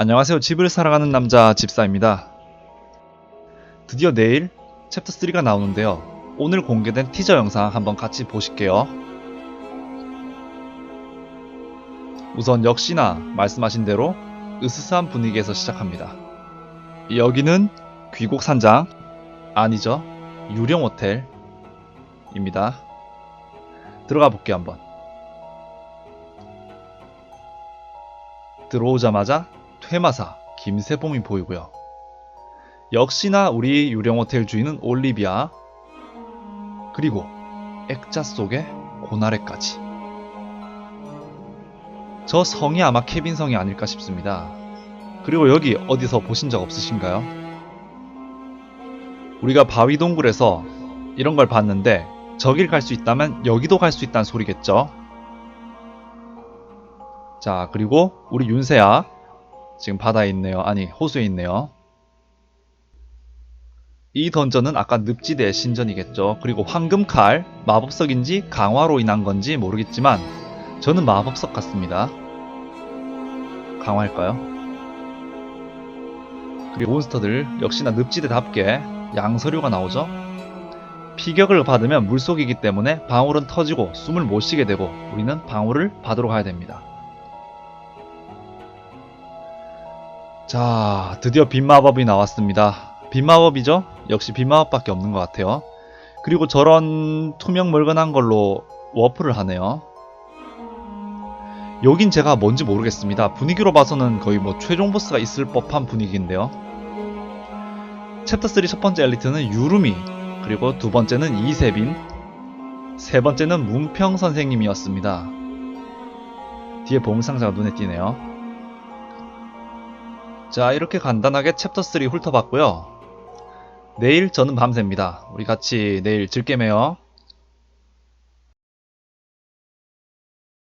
안녕하세요. 집을 살아가는 남자 집사입니다. 드디어 내일 챕터 3가 나오는데요. 오늘 공개된 티저 영상 한번 같이 보실게요. 우선 역시나 말씀하신 대로 으스스한 분위기에서 시작합니다. 여기는 귀곡 산장 아니죠 유령 호텔입니다. 들어가 볼게요 한번. 들어오자마자 퇴마사 김세봉이 보이고요. 역시나 우리 유령 호텔 주인은 올리비아 그리고 액자 속의 고나래까지. 저 성이 아마 케빈 성이 아닐까 싶습니다. 그리고 여기 어디서 보신 적 없으신가요? 우리가 바위 동굴에서 이런 걸 봤는데 저길 갈 수 있다면 여기도 갈 수 있다는 소리겠죠? 자, 그리고 우리 윤세야 지금 바다에 있네요. 아니, 호수에 있네요. 이 던전은 아까 늪지대의 신전이겠죠. 그리고 황금칼, 마법석인지 강화로 인한 건지 모르겠지만 저는 마법석 같습니다. 강화일까요? 그리고 몬스터들 역시나 늪지대답게 양서류가 나오죠. 피격을 받으면 물속이기 때문에 방울은 터지고 숨을 못 쉬게 되고 우리는 방울을 받으러 가야 됩니다. 자, 드디어 빈마법이 나왔습니다. 빈마법이죠? 역시 빈마법밖에 없는 것 같아요. 그리고 저런 투명 멀건한 걸로 워프를 하네요. 여긴 제가 뭔지 모르겠습니다. 분위기로 봐서는 거의 뭐 최종 보스가 있을 법한 분위기인데요. 챕터 3 첫 번째 엘리트는 유루미, 그리고 두 번째는 이세빈, 세 번째는 뭉평 선생님이었습니다. 뒤에 보물상자가 눈에 띄네요. 자, 이렇게 간단하게 챕터 3 훑어봤고요. 내일 저는 밤새입니다. 우리 같이 내일 즐겜해요.